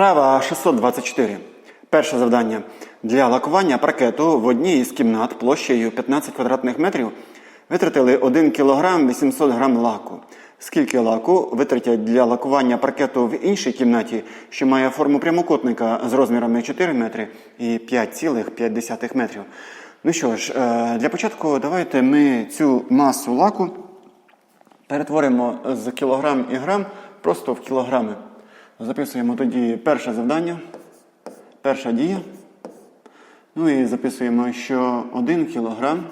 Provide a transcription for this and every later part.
Справа 624. Перше завдання. Для лакування паркету в одній із кімнат площею 15 квадратних метрів витратили 1 кг 800 г лаку. Скільки лаку витратять для лакування паркету в іншій кімнаті, що має форму прямокутника з розмірами 4 метри і 5,5 метрів? Ну що ж, е, для початку давайте ми цю масу лаку перетворимо з кілограм і грам просто в кілограми. Записуємо тоді перше завдання, перша дія. Ну і записуємо, що 1 кілограм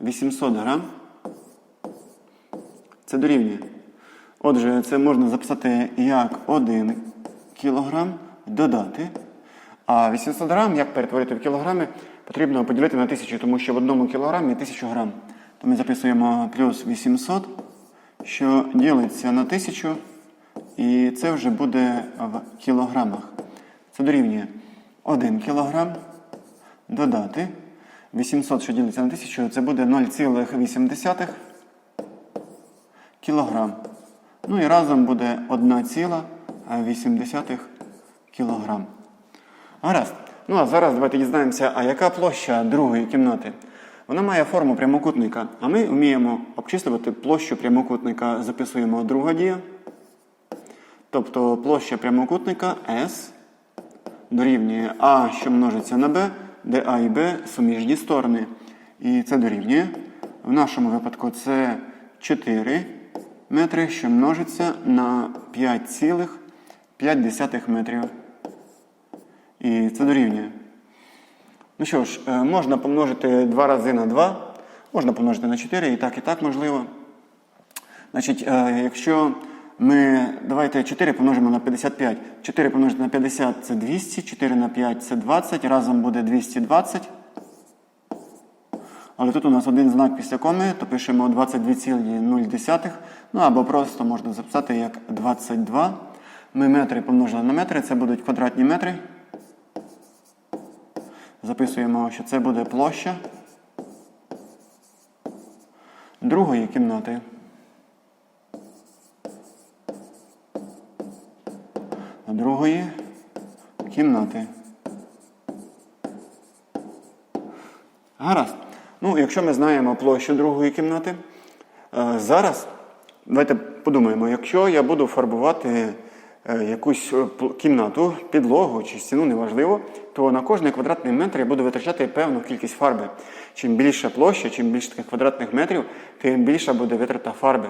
800 грам це дорівнює. Отже, це можна записати як 1 кілограм додати. А 800 грам, як перетворити в кілограми, потрібно поділити на 1000, тому що в одному кілограмі 1000 грам. То ми записуємо плюс 800, що ділиться на 1000, і це вже буде в кілограмах. Це дорівнює 1 кілограм додати. 800, що ділиться на 1000, це буде 0,8 кілограм. Ну і разом буде 1,8 кілограм. Гаразд. Ну а зараз давайте дізнаємося, а яка площа другої кімнати? Вона має форму прямокутника, а ми вміємо обчислювати площу прямокутника. Записуємо друга дія. Тобто площа прямокутника S дорівнює А, що множиться на Б, де А і Б суміжні сторони. І це дорівнює. В нашому випадку це 4 метри, що множиться на 5,5 метрів. І це дорівнює. Ну що ж, е, можна помножити 2 рази на 2, можна помножити на 4, і так, і так можливо. Значить, е, якщо ми давайте 4 помножимо на 55. 4 помножити на 50 це 200, 4 на 5 це 20, разом буде 220. Але тут у нас один знак після коми, то пишемо 22,0. Ну або просто можна записати як 22. Ми метри помножили на метри, це будуть квадратні метри. Записуємо, що це буде площа другої кімнати. Другої кімнати. Гаразд. Ну, якщо ми знаємо площу другої кімнати, е, зараз давайте подумаємо, якщо я буду фарбувати е, якусь е, кімнату, підлогу чи стіну, неважливо, то на кожний квадратний метр я буду витрачати певну кількість фарби. Чим більша площа, чим більше таких квадратних метрів, тим більша буде витрата фарби.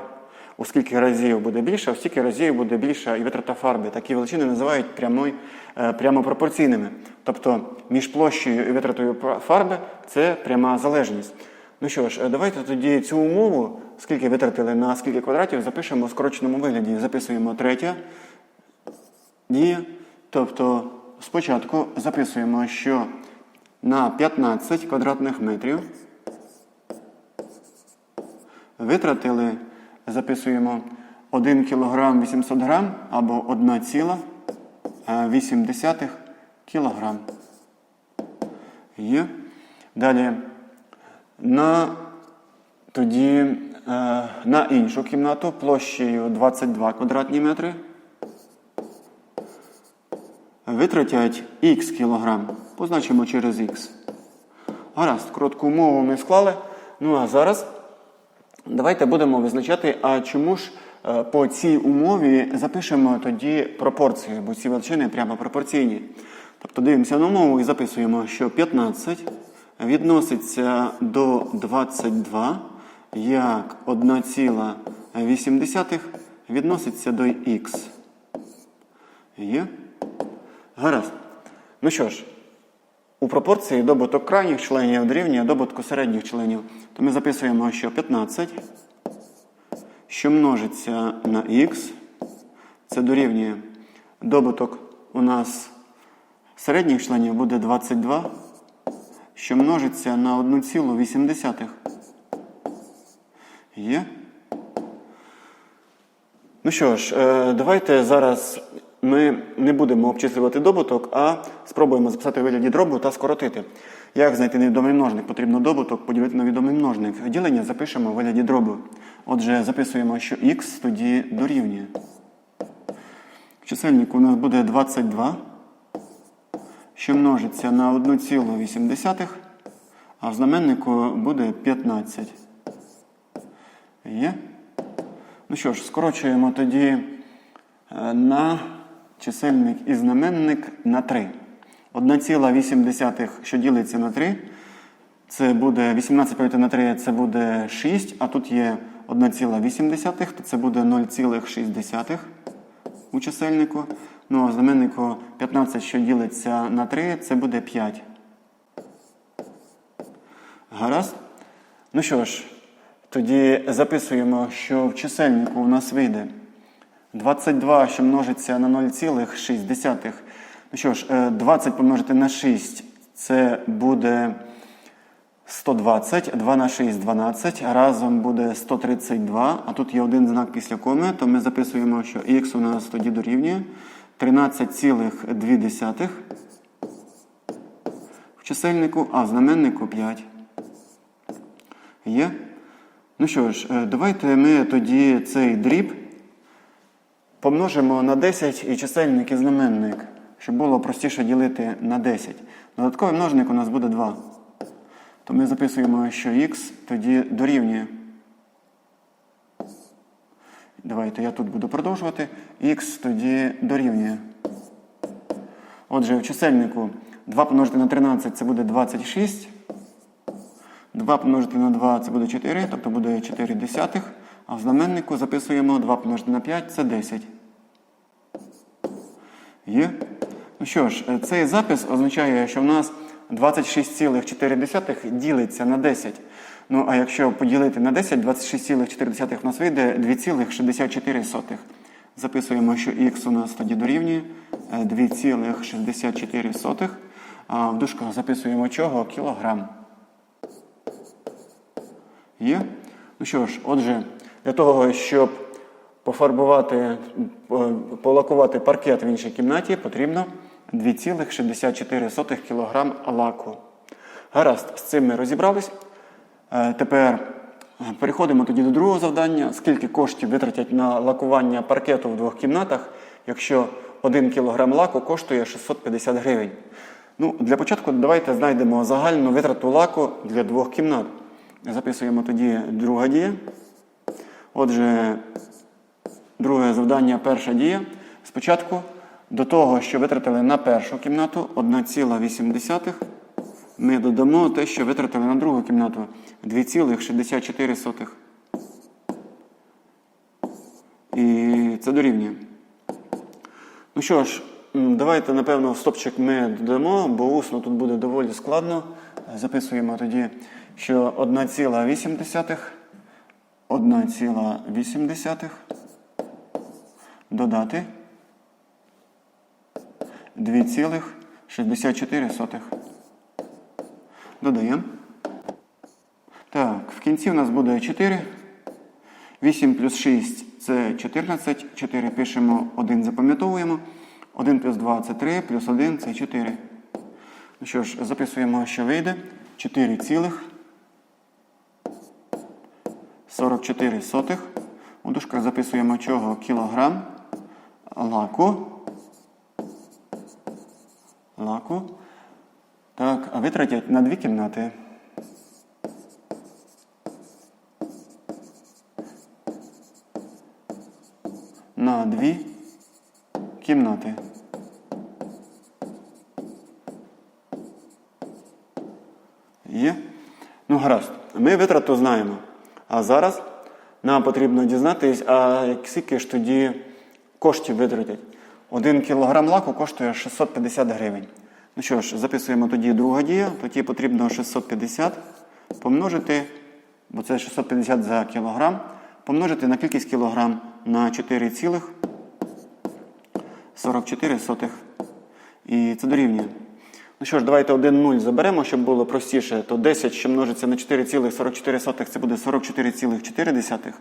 У скільки разів буде більше, у стільки разів буде більша і витрата фарби. Такі величини називають прямой, е, прямо пропорційними. Тобто між площею і витратою фарби це пряма залежність. Ну що ж, е, давайте тоді цю умову, скільки витратили на скільки квадратів, запишемо в скороченому вигляді. Записуємо третя дія. Тобто спочатку записуємо, що на 15 квадратних метрів витратили, записуємо 1 кг 800 грам або 1,8 кг. Є. Далі на тоді е, на іншу кімнату площею 22 квадратні метри витратять х кілограм. Позначимо через х. Гаразд, коротку умову ми склали. Ну а зараз давайте будемо визначати, а чому ж е, по цій умові запишемо тоді пропорцію, бо ці величини прямо пропорційні. Тобто дивимося на умову і записуємо, що 15 відноситься до 22 як 1,8 відноситься до х. Є? Гаразд. Ну що ж, у пропорції добуток крайніх членів дорівнює добутку середніх членів. То ми записуємо, що 15, що множиться на х, це дорівнює добуток у нас середніх членів буде 22, що множиться на 1,8. Є? Ну що ж, е, давайте зараз ми не будемо обчислювати добуток, а спробуємо записати вигляді дробу та скоротити. Як знайти невідомий множник? Потрібно добуток поділити на відомий множник. Ділення запишемо у вигляді дробу. Отже, записуємо, що х тоді дорівнює. В чисельнику у нас буде 22, що множиться на 1,8, а в знаменнику буде 15. Є? Ну що ж, скорочуємо тоді е, на чисельник і знаменник на 3. 1,8, що ділиться на 3, це буде 18 поділити на 3, це буде 6, а тут є 1,8, то це буде 0,6 у чисельнику. Ну а знаменнику 15, що ділиться на 3, це буде 5. Гаразд? Ну що ж, тоді записуємо, що в чисельнику у нас вийде 22, що множиться на 0,6. Ну що ж, е, 20 помножити на 6 це буде 120, 2 на 6 12, разом буде 132, а тут є один знак після коми, то ми записуємо, що х у нас тоді дорівнює 13,2 в чисельнику, а в знаменнику 5. Є? Ну що ж, е, давайте ми тоді цей дріб помножимо на 10 і чисельник і знаменник, щоб було простіше ділити на 10. Додатковий множник у нас буде 2. То ми записуємо, що х тоді дорівнює. Давайте я тут буду продовжувати. Х тоді дорівнює. Отже, в чисельнику 2 помножити на 13 це буде 26. 2 помножити на 2 це буде 4, тобто буде 4 десятих. А в знаменнику записуємо 2 помножити на 5 це 10. Є? Ну що ж, е, цей запис означає, що в нас 26,4 ділиться на 10. Ну, а якщо поділити на 10, 26,4 в нас вийде 2,64. Записуємо, що х у нас тоді дорівнює е, 2,64. А в дужках записуємо чого? Кілограм. Є? Ну що ж, отже, для того, щоб пофарбувати, е, полакувати паркет в іншій кімнаті, потрібно 2,64 кг лаку. Гаразд, з цим ми розібрались. Е, Тепер е, переходимо тоді до другого завдання. Скільки коштів витратять на лакування паркету в двох кімнатах, якщо 1 кг лаку коштує 650 гривень? Ну, Для початку давайте знайдемо загальну витрату лаку для двох кімнат. Записуємо тоді друга дія. Отже, друге завдання, перша дія. Спочатку до того, що витратили на першу кімнату 1,8, ми додамо те, що витратили на другу кімнату 2,64. І це дорівнює. Ну що ж, давайте, напевно, стопчик ми додамо, бо усно тут буде доволі складно. Записуємо тоді, що 1,8, 1,8 додати 2,64. Додаємо. Так, в кінці у нас буде 4. 8 плюс 6 це 14. 4 пишемо, 1 запам'ятовуємо. 1 плюс 2 це 3, плюс 1 це 4. Ну що ж, записуємо, що вийде. 4 цілих 44 сотих. У дужках записуємо чого? Кілограм лаку. Лаку. Так, а витратять на дві кімнати. На дві кімнати. Є? Ну, гаразд. Ми витрату знаємо. А зараз нам потрібно дізнатись, а скільки ж тоді коштів витратять. Один кілограм лаку коштує 650 гривень. Ну що ж, записуємо тоді друга дія. Тоді потрібно 650 помножити, бо це 650 за кілограм, помножити на кількість кілограм на 4,44. І це дорівнює. Ну що ж, давайте один 0 заберемо, щоб було простіше. То 10, що множиться на 4,44, це буде 44,4.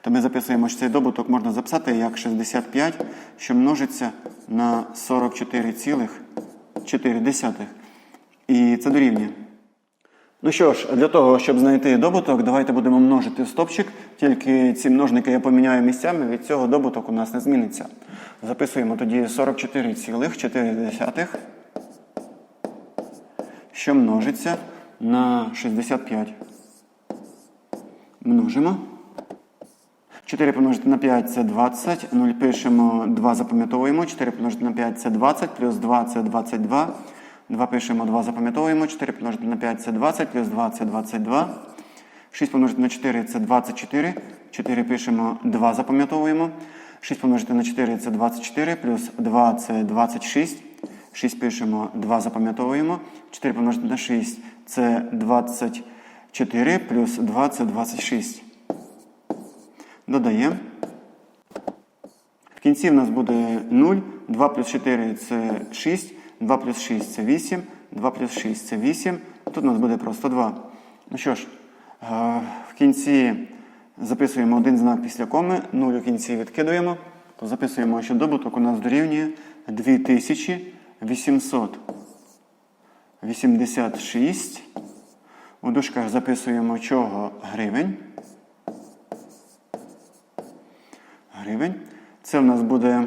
То ми записуємо, що цей добуток можна записати як 65, що множиться на 44,4. І це дорівнює. Ну що ж, для того, щоб знайти добуток, давайте будемо множити стопчик. Тільки ці множники я поміняю місцями, від цього добуток у нас не зміниться. Записуємо тоді 44,4, що множиться на 65. Множимо. 4 помножити на 5 це 20. 0 пишемо, 2 запам'ятовуємо. 4 помножити на 5 це 20, плюс 2 це 22. 2 пишемо, 2 запам'ятовуємо. 4 помножити на 5 це 20, плюс 2 це 22. 6 помножити на 4 це 24. 4 пишемо, 2 запам'ятовуємо. 6 помножити на 4 це 24, плюс 2 це 26. 6 пишемо, 2 запам'ятовуємо. 4 помножити на 6 це 24, плюс 2 це 26. Додаємо. В кінці в нас буде 0. 2 плюс 4 це 6. 2 плюс 6 це 8. 2 плюс 6 це 8. Тут у нас буде просто 2. Ну що ж, е, в кінці записуємо один знак після коми, 0 у кінці відкидуємо. То записуємо, що добуток у нас дорівнює 2886. У дужках записуємо чого гривень. гривень. Це в нас буде,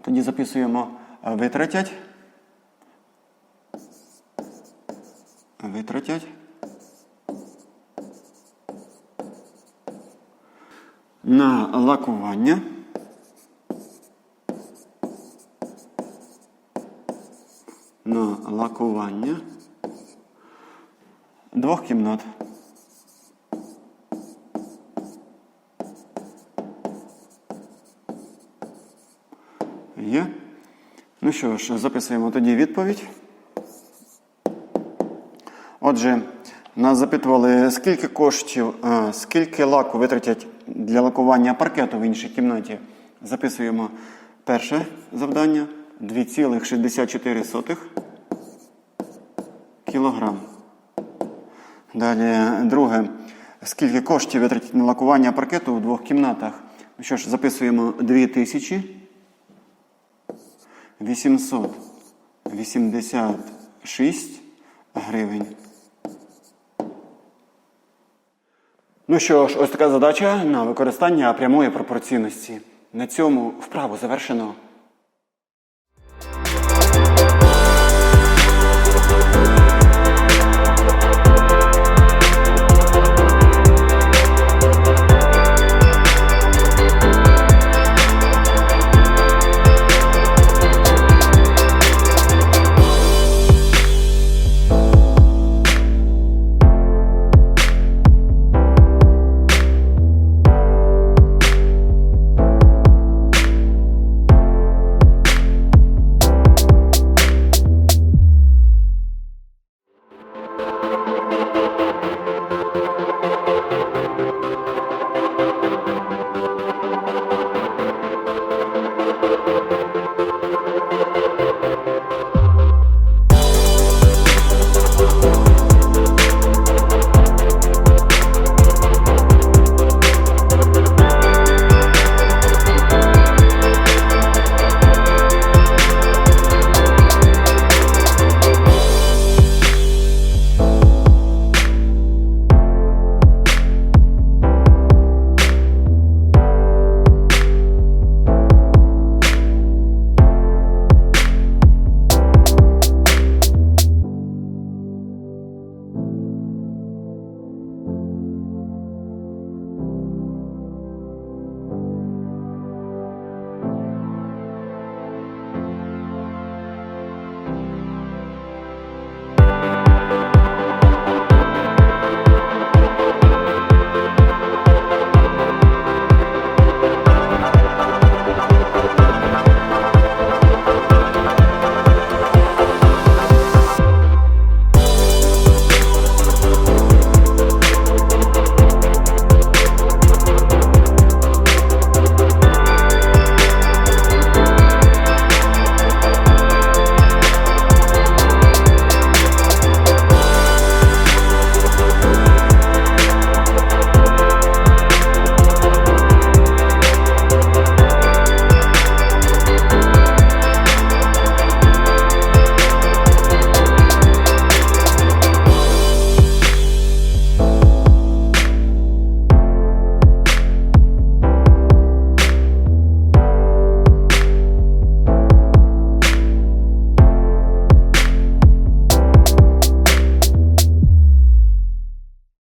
тоді записуємо е, витратять. Витратять. На лакування. На лакування двох кімнат. Є. Ну що ж, записуємо тоді відповідь. Отже, нас запитували, скільки коштів, скільки лаку витратять для лакування паркету в іншій кімнаті. Записуємо перше завдання 2,64 кілограм. Далі друге. Скільки коштів витратять на лакування паркету у двох кімнатах? Ну що ж, записуємо 2000. 886 гривень. Ну що ж, ось така задача на використання прямої пропорційності. На цьому вправу завершено.